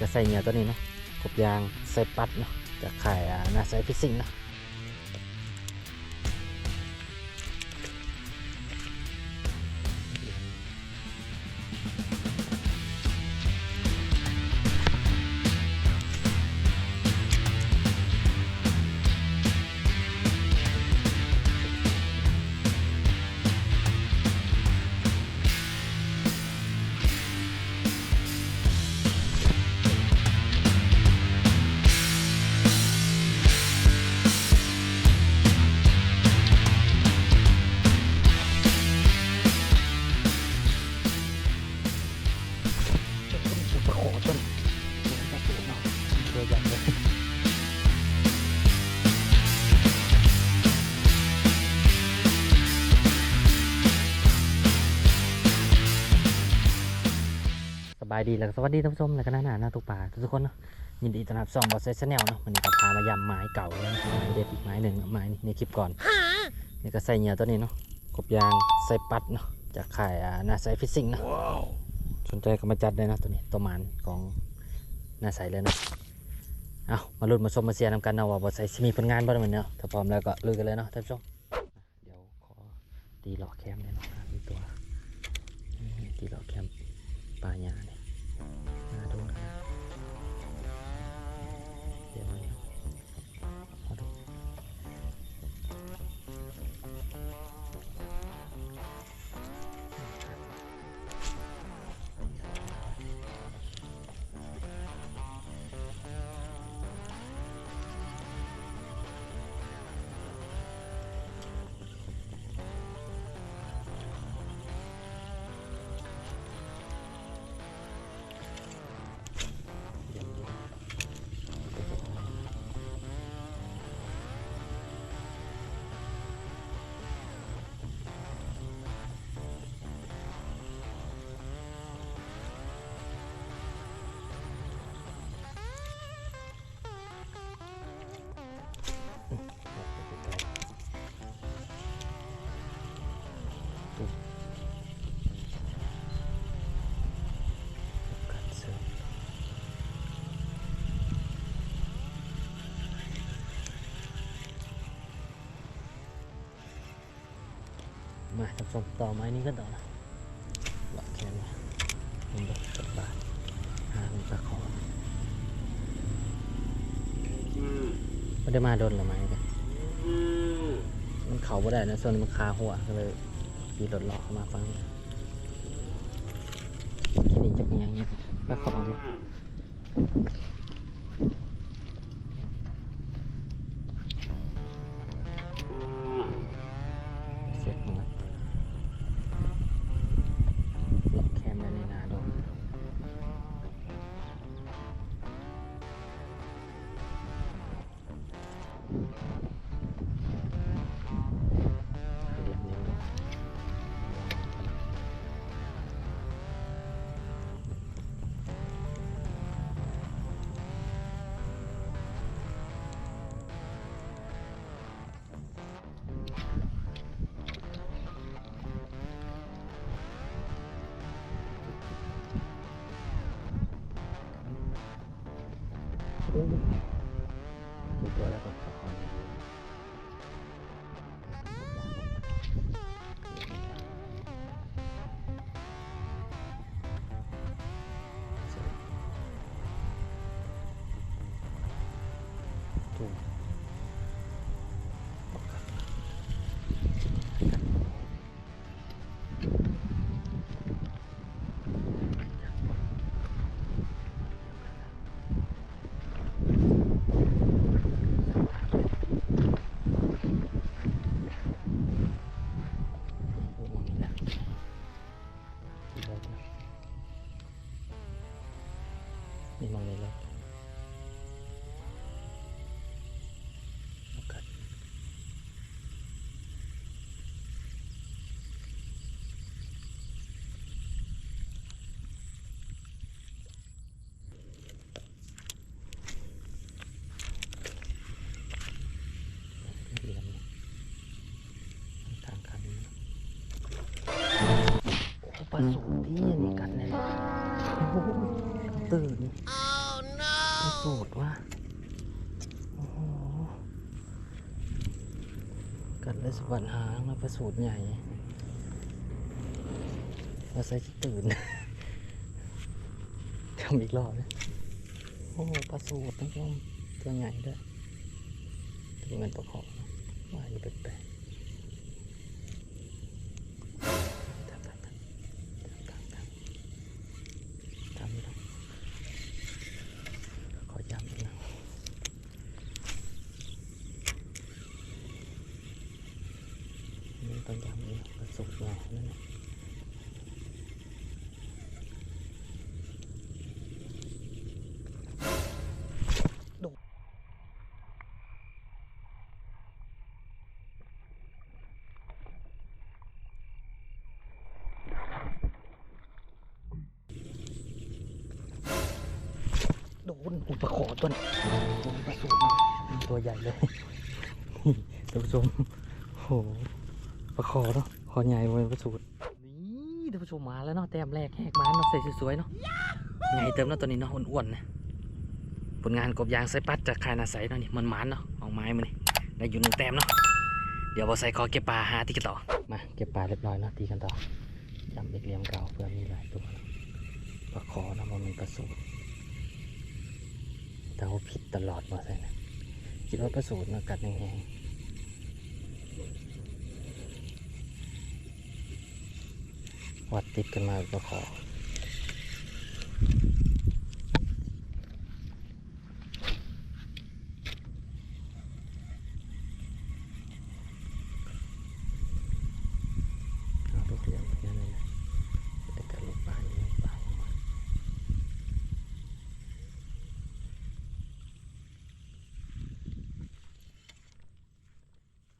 ก็ใส่เหงื่อตัวนี้เนาะกบยางใส่ปัดเนาะจากขายนาใส่ฟิซซิ่งเนาะ บายดีแล้วสวัสดีท่านผู้ชมและก็น่าหนาหน้าทุกป่าทุกคนเนาะยินดีต้อนรับส่องบอสเซชแนลเนาะวันนี้ก็พามายำไม้เก่าแล้วไม้เด็ดอีกไม้หนึ่งไม้นี่ในคลิปก่อนนี่ก็ใส่เหงื่อตัวนี้เนาะกบยางใส่ปัดเนาะจากขายอ่านาใส่ฟิซซิ่งเนาะสนใจก็มาจัดได้นะตัวนี้ตัวมันของนาใสเลยนะเอามาลุ้นมาชมมาเชียร์นำกันเนาะว่าบอใสสิมีผลงานบ้างไหมเนาะถ้าพร้อมแล้วก็ลุยกันเลยเนาะท่านผู้ชมเดี๋ยวขอตีหลอกแคมเลยเนาะมีตัวตีหลอกแคมปลาหยาเนี่ย มาทำส่งต่อไม้นี้ก็ต่อนะหลอกแค่นี้มันดอกกับบาทหาเป็นปลาคอไม่ได้มาโดนหรือไม้กันมันเขาไม่ได้นะส่วนมันคาหัวก็เลยขี่รถเลาะเข้ามาฟังที่นี่จะเป็นอย่างเงี้ยปลาคอเนี่ย มีตัวแล้ นี่เลยนะนี่มองเลยเลยโอเคเรียนเนี่ยทางคันนี้ โอ้ปลาสูงที่นี่กัดเนี่ยโอ้โหตื่นโสูตรว่าโอ้โหกัดเลยสวรรค์หางมาประสูตรใหญ่มาใส่ตื่นทำอีกรอบนะโอ้ประสูตรนะผู้ชมตัวใหญ่ด้วยตัวเงินประคองนะว่าอยู่แปลกๆทำทำทำทำทำทำไม่ต้องขอย้ำอีกนะนี่ ต้องย้ำอีกประสูตรใหญ่นั่นนะโดนอุปขอตัวนี้ตัวใหญ่เลยนี่ท่านผู้ชมโอ้โห ประคอเนาะคอใหญ่เลยประสูตรนี่ท่านผู้ชมมาแล้วเนาะแต้มแรกแหกมาเนาะใส่สวยๆเนาะใหญ่เติมเนาะตัวนี้เนาะอ้วนๆนะผลงานกบยางไซปัดจากคายนาใสเนาะนี่มันหมานเนาะออกไม้มานี่ได้อยู่หนึ่งแต้มเนาะเดี๋ยวบอใส่คอเก็บปลาหาที่กันต่อมาเก็บปลาเรียบร้อยเนาะตีกันต่อยำเด็กเลี่ยมเก่าเพื่อมีหลายตัวประคอเนาะมันเป็นประสูตรแต่ว่าผิดตลอดมาใส่นะคิดว่าประสูตรมากัดแห้งๆ วัดติดกันมาก็ขอเอาไปเรียมแค่